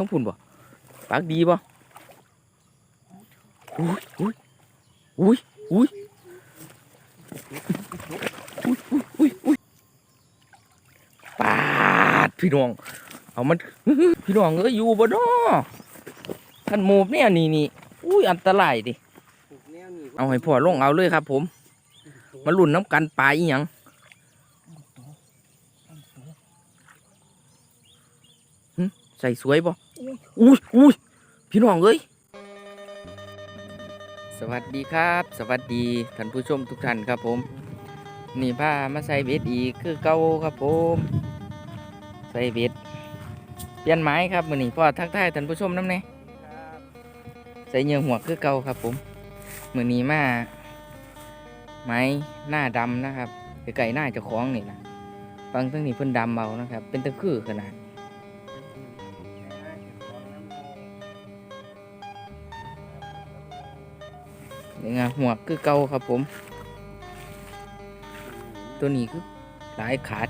ต้องพุ่นบ่ปากดีบ่อุ้ยอุ้ยอุ้ยอุ้ยอุ้ยอุ้ยอุ้ยปาดพี่น้อง เอามันพี่น้องเอ้ยอยู่บ่เนาะท่านหมูบเนี่ยนี่นี่อุ้ยอันตรายดิเอาให้พ่อลงเอาเลยครับ ผมมาลุ่นน้ำกันปลาอีหยังหึใส่สวยบ่ อุ้ยอุ้ยพี่น้องเอ้ยสวัสดีครับ สวัสดีท่านผู้ชมทุกท่านครับผม นี่ผ้ามาใส่เบ็ดอีกคือเก่าครับผม ใส่เบ็ดเปลี่ยนไม้ครับมือนี้พ่อทักทายท่านผู้ชมน้ำเน่ใส่เหยื่อหัวคือเก่าครับผมมือนี้มาไม้หน้าดำนะครับไก่หน้าจะคล้องนี่นะฟังทั้งนี้เพิ่นดำเบานะครับ เป็นตะคือขนาด นี่ไงหัวคือเก่าครับผม ตัวนี้คือหลายขาด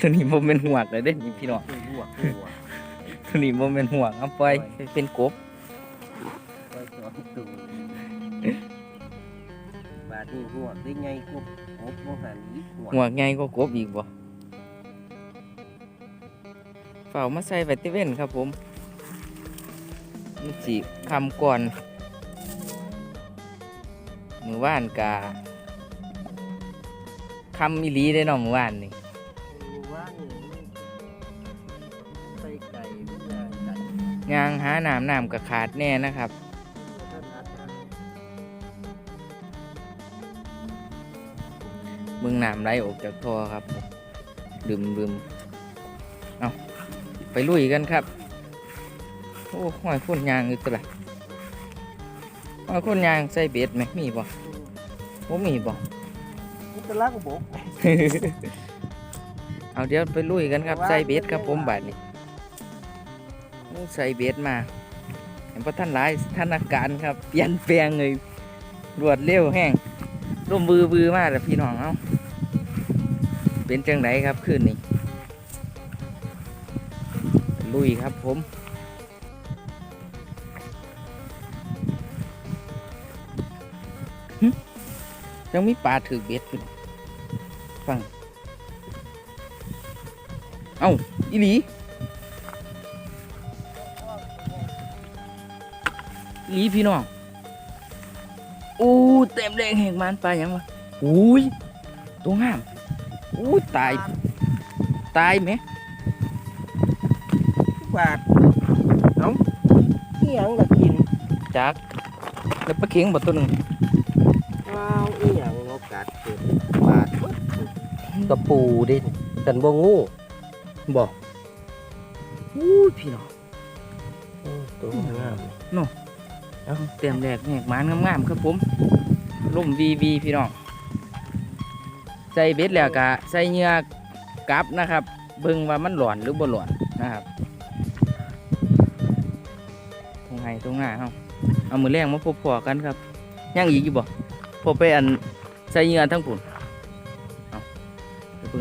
ตัวนี้โมเมนหัวกเลยเด้นี่พี่น้องตัวนี้โมเมนหัวกเอาไปเป็นกบบาดนี่หัวได้ไงกบกบบ่หันอีกหัวหัวกใหญ่ก็กบอีกบ่เฝ้ามาใส่ไวตาเว่นครับผมมันสิคำก่อน มือว่านกาคำอีหลีได้เน้องมือว่านนี่ว่างใส่ไก่ไม่ยางไก่ยางหาน้ำน้ำกับขาดแน่นะครับท่านอาจารย์เบิ่งน้ำไหลออกจากท่อครับดื่มดื่มเอาไปลุยกันครับ โอ้ห้อยคนยางอยู่ตัวละห้ อยคนยางใส่เบ็ดไหมมีบ่บ่มีบ่นี่เป็นลักบกเอาเดี๋ยวไปลุยกันครับว่าใส่เบ็ดครับไม่ได้ผมว่าบาดนี้โอ้ใส่เบ็ดมาเห็นพระท่านหลายท่านอาการครับเปลี่ยนแปลงเลยรวดเร็วแห้งร่มบือบือมากแล้วพี่น้องเอ้าเป็นจังไดครับคืนนี้ลุยครับผม ยังมีปลาถือเบ็ดอยู่ฟัง เอ้า อีหลี อีหลีพี่น้อง อู้เต็มแดงแห่งมันปลาหยังวะอุ้ย ตัวงาม อู้ตาย ตายไหมบาดเอ้าเอียงก็กิน จักแล้วปลาเข็งบ่ตัวหนึ่ง กระปูดิกันบ่งูบ่อู้ยพี่น้องอืมตัวงามเอาเต็มแดกแหกมันงามๆครับผมล่มวีวีพี่น้องใส่เบ็ดแล้วก็ใส่เหงือกกลับนะครับ เบิ่งว่ามันหลอนหรือบ่หลอนนะครับตรงไหนตรงหน้าเฮาเอามือแรงมาพบพอกันครับยังอีกอยู่บ่พอไปอันใส่เหงือกทั้งปุ่นเอา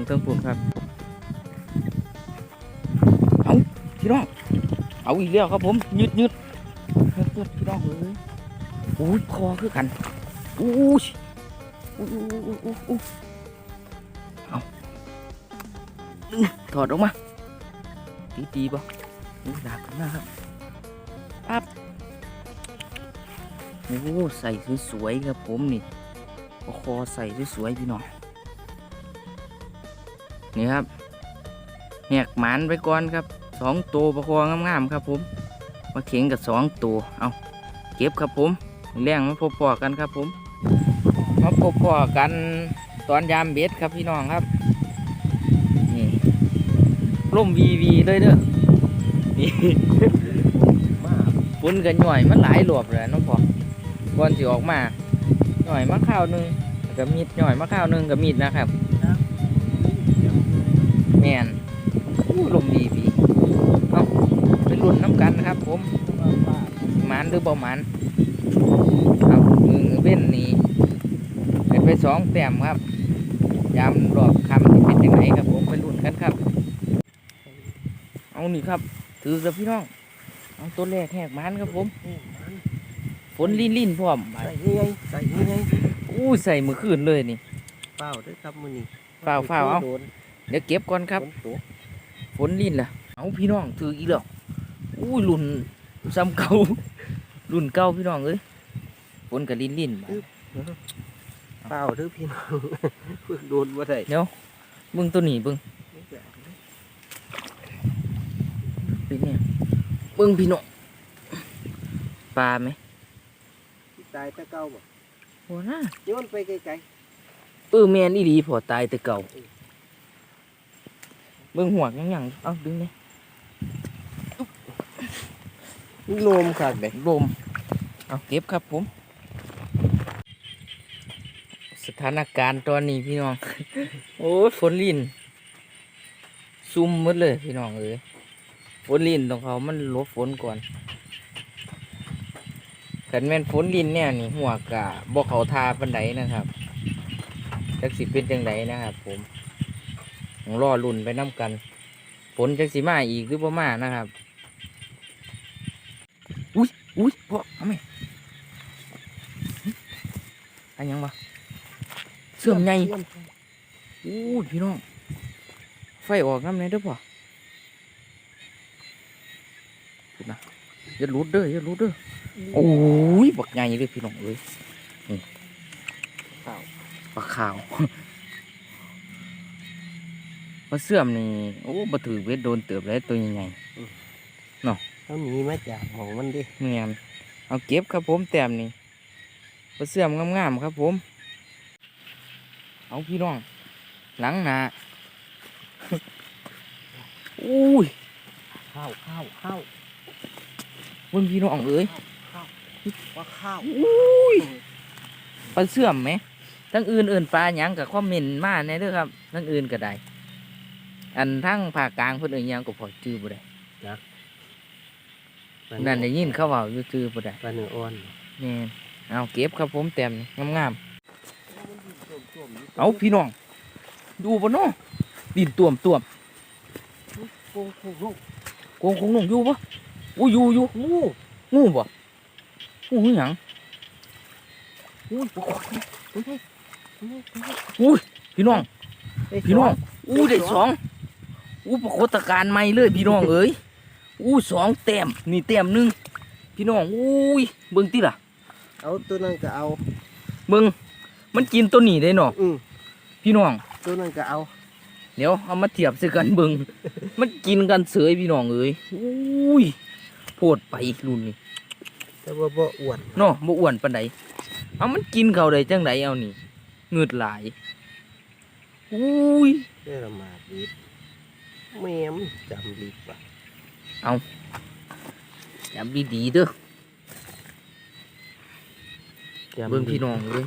ไปเบิ่งปุ่นครับ เอาพี่น้อง เอาอีกแล้วครับผมยืดยืดเพื่อนเพื่อนพี่น้องเอ้ยอุ้ยคอคือกันอุ้ยอุ้ยอุ้ยอุ้ยอุ้ยอุ้ยเอาถอดออกมาตีตีบ่อุ้ยดากนมาครับปั๊บโอ้ใส่สวยๆครับผมนี่คอใส่สวยๆพี่น้อง นี่ครับแหกหมันไปก่อนครับสองตัวประคองงามๆครับผมมาเข็งกับสองตัวเอาเก็บครับผมแรงมาพบพอกันครับผมมาพบพอกันตอนยามเบ็ดครับพี่น้องครับนี่ร่มวีวีเลยเด้อนี่มากฝุ่นกันหน่อยมันหลายหลวบเลยน้องพอก่อนสิออกมาหน่อยมาข้าวหนึงกับมีดหน่อยมาข้าวหนึงกับมีดนะครับ แมนอู้ลมวีวีเอาไปรุ่นน้ำกันนะครับ ผมหมันหรือเบ่หมันเอามือเว้นนี่ไปไปสองแต้มครับยามรอบคำที่เป็นยังไงครับ ผมไปลุ้นกันครับ เอานี่ครับ ถือกับพี่น้อง เอาตัวแรกแหกมันครับผมเอ้มันฝนลิ่นลิ่นๆพร้อมใส่ยังไงใส่ยังไงอู้ใส่มือคืนเลยนี่เปล่าด้วยครับมือนี้เปล่าเปล่าเอา เดี๋ยวเก็บก่อนครับ ฝนตกฝนลิ่นล่ะ เอาพี่น้องถืออีกแล้วอู้ยรุ่นซ้ำเก่ารุ่นเก่าพี่น้องเอ้ยฝนกับลิ่นลิ่นๆบาดเปล่าเด้อพี่น้องเพิ่งโดนบ่ได้เดี๋ยวเบิ่งตัวนี้เบิ่งเป็นเนี่ยเบิ่งพี่น้องปลาไหมที่ตายแต่เก่าบ่โอ้น่าโยนไปไกลเออแมนอีดีพอตายแต่เก่า เบิ่งหัวกยังยังเอาดึงเลยๆโลมคักเด้ลมเอาเก็บครับผม สถานการณ์ตอนนี้พี่น้อง โอ้ยฝนลินซุ่มหมดเลยพี่น้องเอ้ยฝนลินต้องเขามันหลบฝนก่อนกันแม่นฝนลินเนี่ยนี่หัวกะบ่เขาทาปันไดนะครับจักสิเป็นจังไดนะครับผมต้อง รอลุ่นไปน้ำกันฝนจักสิมาอีกหรือบ่มานะครับ อุ้ยอุ้ยพ่อเอาไหมอันยังวะเสื่อมใหญ่อู้พี่น้อง ไฟออกน้ำไหนเด้อพ่อพูดนะอย่าลุดเด้ออย่าลุดเด้อโอ้ยบักใหญ่เลยพี่น้องเอ้ยนี่ข้าวปลาขาว มาเสื่อมนี่โอ้บะถือเวทโดนเติบเลยตัวใหญ่เขาหนีมาจากหมองมันดิๆเมียนเอาเก็บครับผมแต้มนี่มาเสื่อมงามๆครับผม เอาพี่น้อง หลังหนาอุ้ยข้าวข้าวข้าวเบิ่งพี่น้องเอ้ยข้าวว่าข้าวอุ้ยปลาเสื่อมไหมทั้งอื่นเอื่นปลาหยังกับคอมเมนต์มาแน่เด้อครับทั้งอื่นก็ได้ อันทั้งภาคกลางเพิ่นเอ่ยยังก็พอจื้อบ่ได้นั่นได้ยินเขาเว้าอยู่จื้อบ่ได้ปลาเนื้ออ่อนแม่นเอาเก็บครับผมแต้มนี่งามๆเอาพี่น้อง ดูบ่เนาะดินต่วมต่วมโอ้โหลูกโกงคงนงอยู่ปะอู้อยู่อยู่งูงูบ่งูหยังอุ้ยอุ้ยพี่น้องพี่น้องอู้ได้สอง อู้ปรากฏการณ์ใหม่เลยพี่น้องเอ้ยอู้สองแต้มนี่แต้มหนึ่งพี่น้องอุ้ยเบิ่งติล่ะ เอาตัวนั้นก็เอา เบิ่งมันกินตัวนี้ได้เนาะอืมพี่น้อง ตัวนั้นก็เอา เดี๋ยวเอามาเทียบใส่กันเบิ่งมันกินกันเสยพี่น้องเอ้ยอุ้ยโพดไปรุ่นนี้แต่ว่าบ่อ้วนเนาะบ่อ้วนปานใดเอามันกินเขาได้จังไดเอานี่เงืดหลายอุ้ยได้ละหมาดดี แม่มจำดีกว่าจำดีๆเด้อจำเบิ่งพี่น้องเลย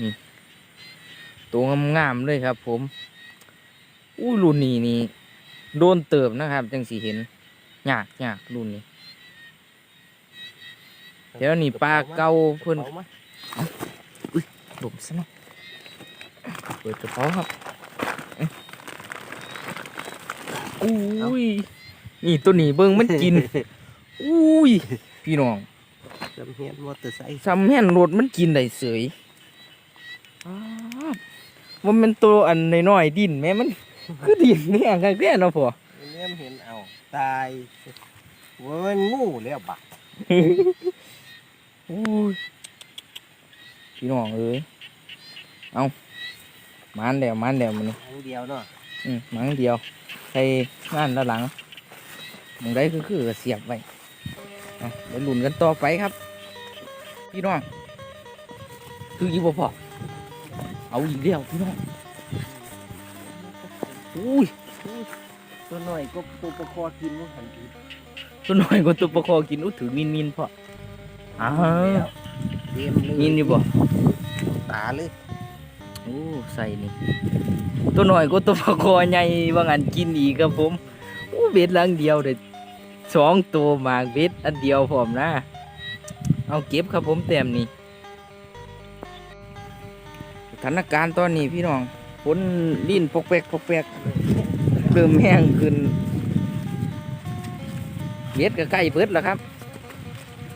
นี่ตัวงามๆเลยครับ ผม อู้รุ่นนี้นี่โดนเติบนะครับ จังสีเห็นยากยากรุ่นนี้เดี๋ยวนี่ปลาเก่าเพิ่นกระป๋ามาหลบซะหน่อยเปิดกระเป๋าครับเอ๊ะอุ้ยนี่ตัวนี้เบิ่งมันกิน อุ้ย พี่น้องจำเฮียนมอเตอร์ไซค์ซ้ำแห่นรถมันกินได้เสยอ้าวว่ามันตัวอันน้อยๆดินแม่มัน คือดินแม่งกันแค่เนาะพ่อแม่มเห็นเอาตายว่ามันงูแล้วบักอุ้ยพี่น้องเอ้ยเอา มันแล้วมันแล้วมันครั้งเดียวเนาะอืมหมังเดียวใส่งานด้านหลังหมองได้คือคือเสียบไว้เอาเดี๋ยวลุ้นกันต่อไปครับ พี่น้องคืออีบ่พอเอาอีกเดียวพี่น้องอุ้ยตัวหน่อยก็ตัวประคอกินมันหันกินตัวน้อยกว่าตัวประคอกินอุ้ถือมินมินพออ้าวเต็มเลยมินอยู่บ่ตาเลย โอ้ใส่นี่ตัวหน้อยก็ตัวประคอใหญ่ว่างันกินอีกครับผมโอ้เบ็ดลังเดียวเด็ดสองตัวหมากเบ็ดอันเดียวพร้อมนะ เอาเก็บครับผมแต้มนี่สถานการณ์ตอนนี้พี่น้องฝนลิ้นปกแปกปกแปกเริ่มแห้งขึ้นเบ็ดก็ใกล้เบิดแล้วครับ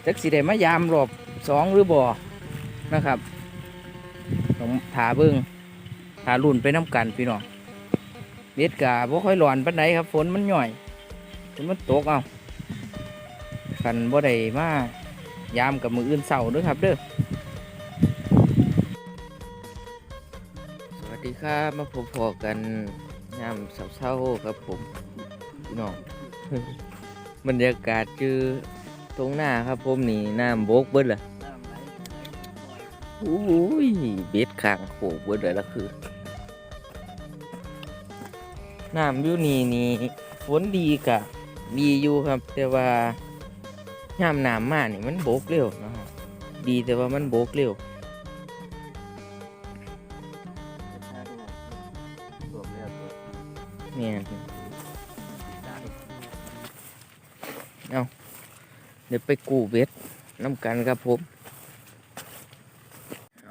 จักสิได้มายามรอบสองหรือบ่อนะครับ ต้องถาเบิ่งถารุ่นไปน้ำกันพี่น้องเบ็ดกะบ่ค่อยร้อนปานใดครับ ฝนมันหน่อยฝนมันตกเอากันบ่ได้มายามกับมืออื่นเสาร์ด้อครับเด้อสวัสดีครับมาพบพอกันยามเช้าๆครับผมพี่น้องบรรยากาศคือตรงหน้าครับผมนี่น้ำโบกเบิดเลย อุ้ยเบ็ดข้างโขกเบิดเลยละคือน้ำอยู่นี่นี่ฝนดีกะดีอยู่ครับ แต่ว่ายามน้ำมานี่มันโบกเร็วนะครับดีแต่ว่ามันโบกเร็วเนี่ยเอาเดี๋ยวไปกูเบ็ดน้ำกันครับผม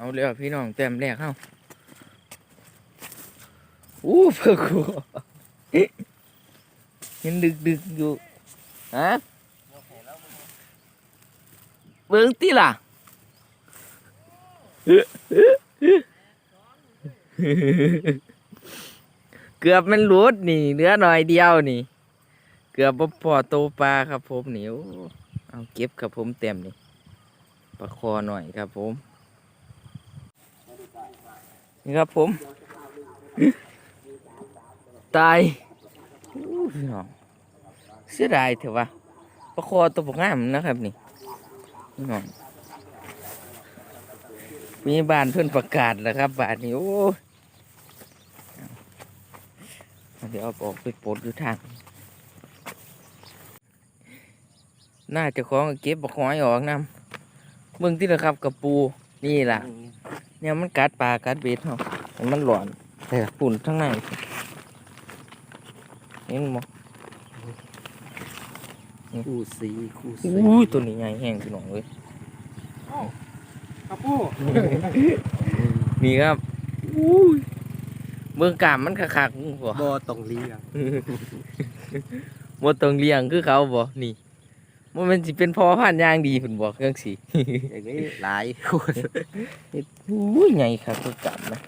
เอาเลยพี่น้องเต็มแรกเข้าอู้เพื่อกูยังดึกดึกอยู่ฮะเบิ้งตีล่ะเกือบมันหลุดนี่เหลือหน่อยเดียวนี่ เกือบบ่พอโตปลาครับผมนี่เอาเก็บครับผมเต็มนี่ปลาคอหน่อยครับผม นี่ครับผม ตายอู้พี่น้องเสียดายเถอะวะปลาคอตัวปกงามนะครับนี่พี่น้องมีบ้านเพื่อนประกาศแล้วครับบ้านนี้โอ้เดี๋ยวเอาออกไปปลดอยู่ทาง น่าจะคล้องเก็บบักหอยออกนำเบิ่งที่ละครับกับปูนี่ล่ะ เนี่ยมันกัดปลากัดเบ็ดเนาะให้มันหลอนแต่ปุ่นทั้งในเห็นมั้คู่สีคู่สีอุ้ยตัวนี้ใหญ่แห้งพี่น้องเว้ยกระปูนี่ครับอุ้ยเบิ่งกามมันคักๆบ่บ่ต้องเลี้ยงบ่ต้องเลี้ยงคือเขาบ่นี่ บ่แมันสิเป็นพ่อพันธุ์อย่างดีเพิ่นบอกจังซี่อย่างนี้หลายคนอุ้ยใหญ่ครับคือกลับนะ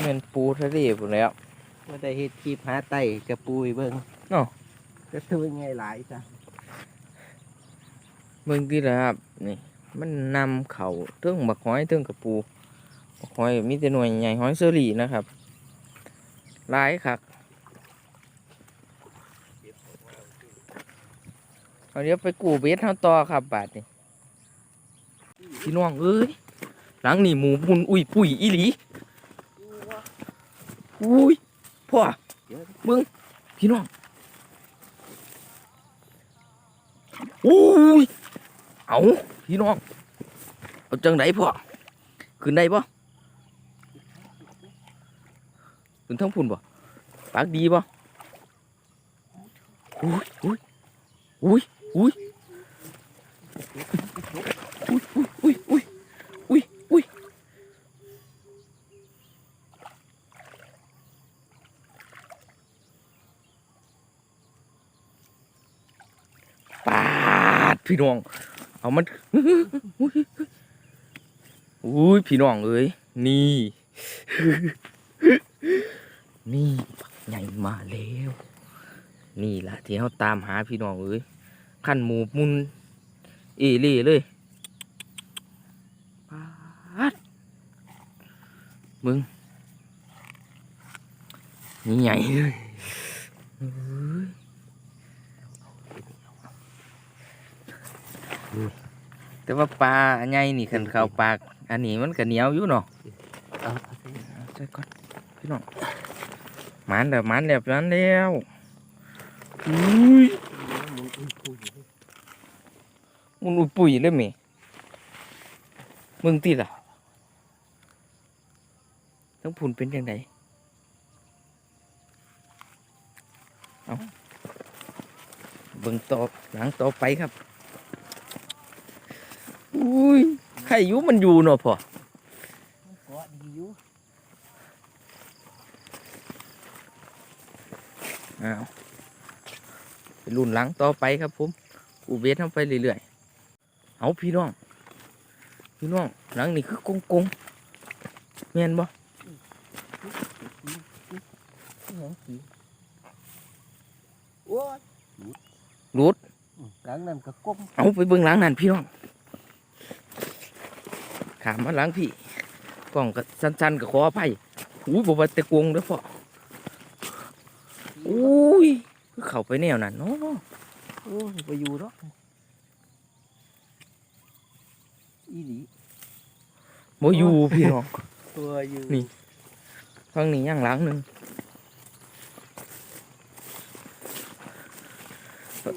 แม่นปูทะเลพุ่นแหล้วว่าได้เฮ็ดคลิปหาไต้กระปูให้เบิ่งเนาะก็ถือว่าไงหลายจ้ะเบิ่งดีแล้วครับนี่มันนำเขาเทิงบักหอยเทิงกระปูบักหอยมีแต่หน่วยใหญ่หอยเซอรี่นะครับหลายคัก เอาเดี๋ยวไปกูเบสเฮาต่อครับบาดนี้พี่น้องเอ้ยหลังนี่หมูบุญอุ้ยปุ๋ยอีหลีอุ้ยพ่อมึงพี่น้องอุ้ยเอาพี่น้องเอาจังไดพ่อขึ้นได้ปะขึ้นทั้งพุ่นบ่ปากดีปะอุ้ยอุ้ยอุ้ย อุ้ยอุ้ยอุ้ยอุ้ยอุ้ยอุ้ยปาดพี่น้อง เอามันอุ้ยพี่น้องเอ้ยนี่ นี่ใหญ่มาแล้ว นี่ล่ะที่เขาตามหาพี่น้องเอ้ย ขั้นหมูมุนเอเล่เลยปาดมึงนี่ใหญ่เลยเอ้ยแต่ว่าปลาอันใหญ่นี่ขันเข้าปาก อันนี้มันก็เหนียวอยู่เนาะเอาเอาใส่ก่อนพี่น้องหมันแล้วหมันแล้วนั้นแล้วอุ้ย มันอุปุ๋ยเลยแม่มึงติดอะทั้งผุนเป็นยังไงเอาเบิ่งต่อหลังต่อไปครับ อุ้ยใครอยู่มันอยู่เนาะพ่อเกาไปรุ่นหลังต่อไปครับผมกูเบสทำไปเรื่อยๆ เอาพี่น้อง พี่น้องหลังนี่คือกงกงๆแม่นบ่โอ้ยรูดหลังนั้นก็ก้มเอาไปเบิ่งหลังนั่นพี่น้องขามมาหลังพี่กล้องก็สั้นๆก็ขออภัยอุ้ยบ่ว่าแต่กงเด้อพ่ออุ้ยคือเข้าไปแนวนั้นเนาะโอ้ยไปอยู่เนาะอีหลี บ่อยู่พี่น้อง ตัวอยู่นี่ฟังนี่ย่างหลังหนึง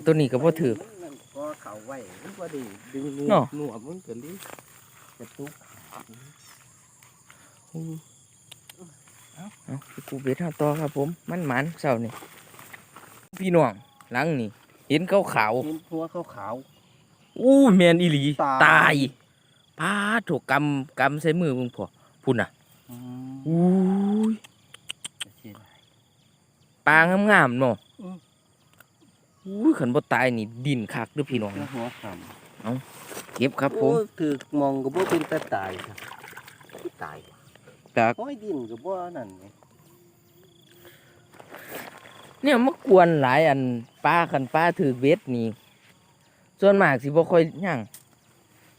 ตัวนี้ก็บ่ถือมันก็เขาไว้มันก็ได้ดึงเนาะหนวดมันก็เลยกระตุกเอาไปกูเบ็ดเอาต่อครับผม มันหมันเสานี่พี่น้องหลังนี่ เห็นเขาขาวเห็นหัวขาวขาวๆอู้แมนอีหลี ตาย ตายพาถูกกำกำใส่มือมึงพอพุ่นอะๆอืมอู้ยเสียดายปลางามๆเนาะอืมอู้ยขันบ่ตายนี่ดินคักเด้วยพี่น้องแล้วหัวขเก็บครับำผมโอ้ยถือมองก็บ่เป็นตาตายครับตายจากห้อยดินก็บ่นั่นไงเนี่ยมากวนหลายอันปลาขันปลาถือเบ็ดนี่ส่วนมากสิบ่ค่อยย่าง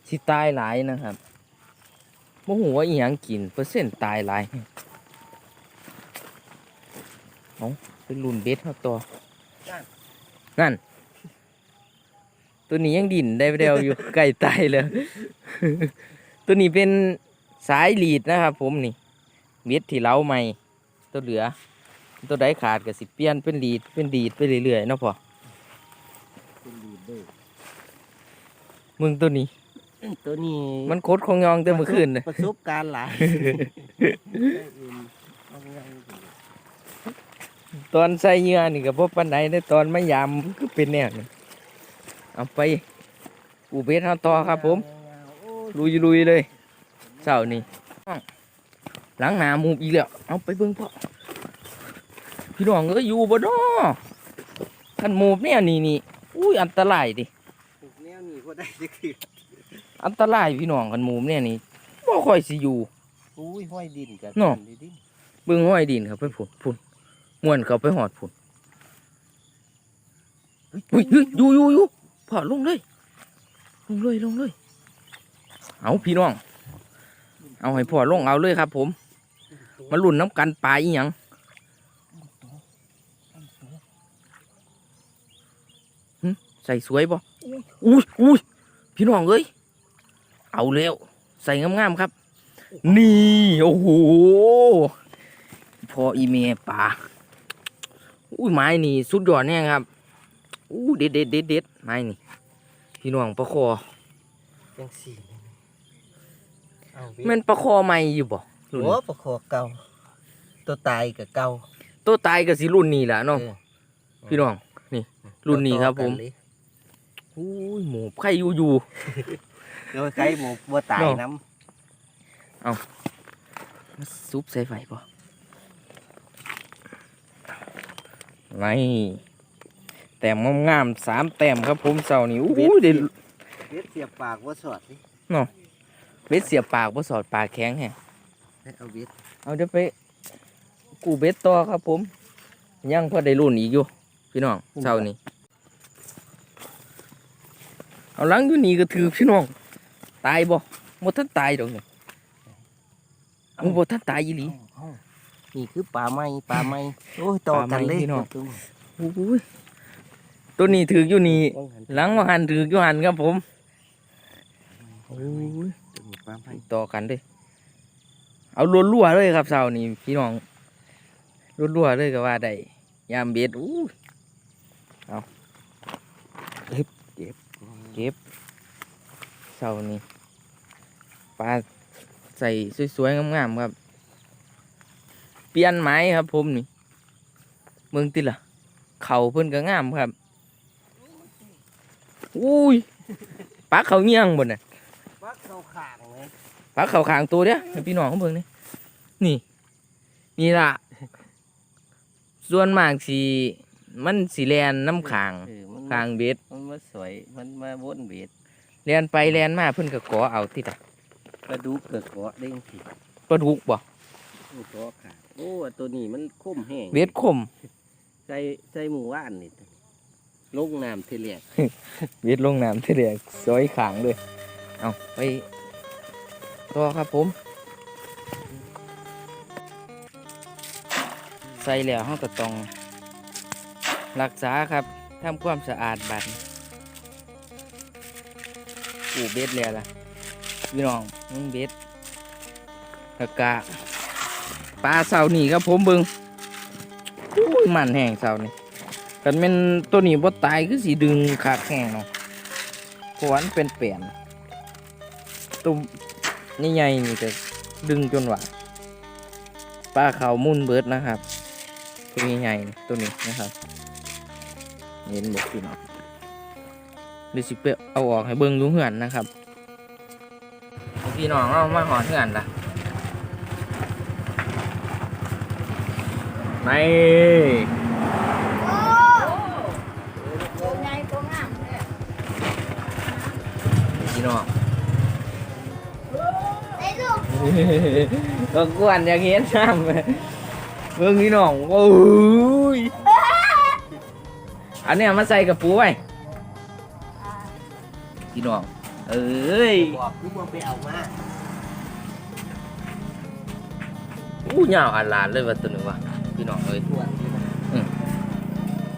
สิตายหลายนะครับบ่ฮู้ว่าอีหยังกินเปอร์เซ็นต์ตายหลายเอาไปรุ่นเบ็ดเฮาต่อนั่น ตัวนี้ยังดิ่นได้เดียวอยู่ใกล้ตายแล้วตัวนี้เป็นสายลีดนะครับผมนี่เบ็ดที่เล้าใหม่ตัวเหลือ ตัวใดขาดก็สิเปลี่ยนเป็นลีดเป็นดีดไปเรื่อยๆเนาะพอเป็นลีดเดอร์มึงตัวนี้ ตัวนี้มันโคตรคงยองแต่เมื่อคืนเลยประสบการณ์หลายได้เองเอาไงดีตอนใส่เหงื่อนี่ก็บ่ปานใดในตอนไม่ยามมันก็เป็นแนวนี้เอาไปปูเบ็ดเฮาต่อครับผมโอ้ยลุยลุยๆเลยเสาร์นี้หลังหนาหมูอีกแล้วเอาไปเบิ่งพ่อพี่น้องเอ้ยอยู่บ่ดอท่านหมูบเนี่ยนี่นี่อุ้ยอันตรายดิแนวนี้ก็ได้จะคือ อันตรายพี่น้องกันหมูบเนี่ยนี่บ่ค่อยสิอยู่อุ้ยห้อยดินกันเนาะดินเบิ่งห้อยดินครับไปพุ่นพุ่นม่วนเขาไปหอดพุ่นเฮ้ยเฮ้ยอยู่อยู่อยู่พอลงเลยลงเลยลงเลย เอาพี่น้อง เอาให้พ่อลงเอาเลยครับ ผม มาลุ่นน้ำกันปลาอีหยังใส่สวยบ่อุ้ยอุ้ยพี่น้องเอ้ย เอาแล้ว ใส่งามๆครับ นี่ โอ้โห พออีเมป่าอุ้ยไม้นี่สุดยอดเนี่ยครับอู้เด็ดเด็ดเด็ดเด็ดไม้นี่พี่น้องปลาคอจังสี่เอาเว้ยแม่นปลาคอใหม่อยู่บ่รุ่นโอ้ปลาคอเก่าตัวตายกับเก่าตัวตายก็สิรุ่นนี้แหละเนาะเออพี่น้องนี่ รุ่นนี้ครับผมต่อๆกันเลยอุ้ยหมูไข่อยู่อยู่เดี๋ยวไก่หมูบัวตายเนาะน้มาซุปใส่ไฟป่ะไม่แต้มงามๆสามแต้มครับผมเสาร์นี้อู้ยเด็ดำเบ็ดเสียบปากว่าสอดสิเบ็ดเสียบปากบ่สอดปากแข็งแฮะให้เอาเบ็ดเอาเดี๋ยวไปกูเบ็ดต่อครับผม ยังพอได้รุ่นอีกอยู่พี่น้องเช้านี้เอาหลังอยู่นี่ก็ถือพี่น้อง ตายบ่หมดท่านตายดอกเนี่ยมึงบ่ท่านตายอีหลีเอ้านี่คือปลาไม้ปลาไม้โอ้ยต่อกันเลยปลาไม้พี่น้องตัวโอ้ยตัวนี้ถืออยู่นี่หลังว่าหันถืออยู่หันครับผมโอ้ยตัวนี้ปลาไม้ต่อกันเลยเอารัวๆเลยครับเช้านี้พี่น้องรัวๆเลยก็ว่าได้ยามเบ็ดอู้ยเอาเก็บเก็บเก็บเช้านี้ ปลาใส่สวยๆงามๆครับ เปลี่ยนไม้ครับผมนี่เมืองติล่ะ เขาเพิ่นก็งามครับ อุ้ยปลาเขาเงี้ยงบนน่ะปลาเข้าขางเลยปลาเขาขางตัวเดียวให้พี่น้องเขาเบิ่งนี่นี่ นี่ล่ะ ส่วนมากสิมันสิแลนน้ำขางเออมันขางเบ็ดมันมาสวยมันมาวนเบ็ดแลนไปแลนมาเพิ่นก็ขอเอาติดอะ กระดูกเกิดเกาะเด้งสิปลาดุกบ่โอ้เกาะขาดโอ้ตัวนี้มันคุ้มแห้งเบ็ดคมใส่ใส่หมูว่านนี่ลงน้ำเทเลียกเบ็ดลงน้ำเทเดียกซอยขางเลย เอาไปต่อครับผม ใส่แล้วเฮาก็ต้อง รักษาครับทำความสะอาดบัดอูเบ็ดแล้วล่ะ พี่น้องมึงเบ็ดแล้วก็ปลาเสานี่ครับผมเบิงอุ้ยมันแห้งเสานี่กันเป็นตัวนี้บ่ตายคือสีดึงขาดแห้งเนาะเพราะวามันเป็นเปลี่ยนตัวใหญ่ๆนี่จะดึงจนหว่าปลาเขามุ่นเบิดนะครับตัวใหญ่ๆตัวนี้นะครับเห็นบอกพี่น้องเดี๋ยวสิไปเอาออกให้เบิ่งอยุ่งเหือนนะครับ พี่น้องเอามาหอนเหือนละในตัวใหญ่ตัวงามเลยพี่น้องไอ้ลูกก็กวนอย่างเห็นน้ำเบิ่งพี่น้องโอ้ยอันเนี้ยมาใส่กระปูไว้พี่น้อง เอ้ยบอกคือว่าไปเอามาอู้ยาวอันลานเลยว่าตัวหนึงว่ะพี่น้องเอ้ยปวดอยู่นะ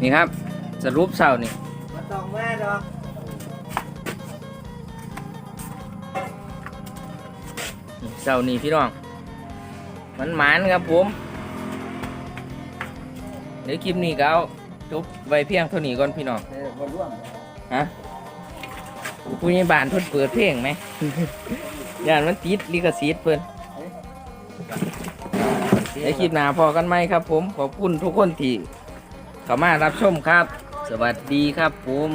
นี่ครับสรุปเศร้านี่มาต้องมาดอกเศร้านี่พี่น้องมันหมานครับผมเดี๋ยวคลิปนี้ก็เอาจบไว้เพียงเท่านี้ก่อนพี่น้องเออมาร่วมฮะ ผู้ใหญ่บ้านเพิ่นเปิดเพลงไหม ย่านมันติดลิขสิทธิ์เพิ่นเดี๋ยวคลิปหน้าพอกันไหมครับผม ขอบคุณทุกคนที่เข้ามารับชมครับ สวัสดีครับผม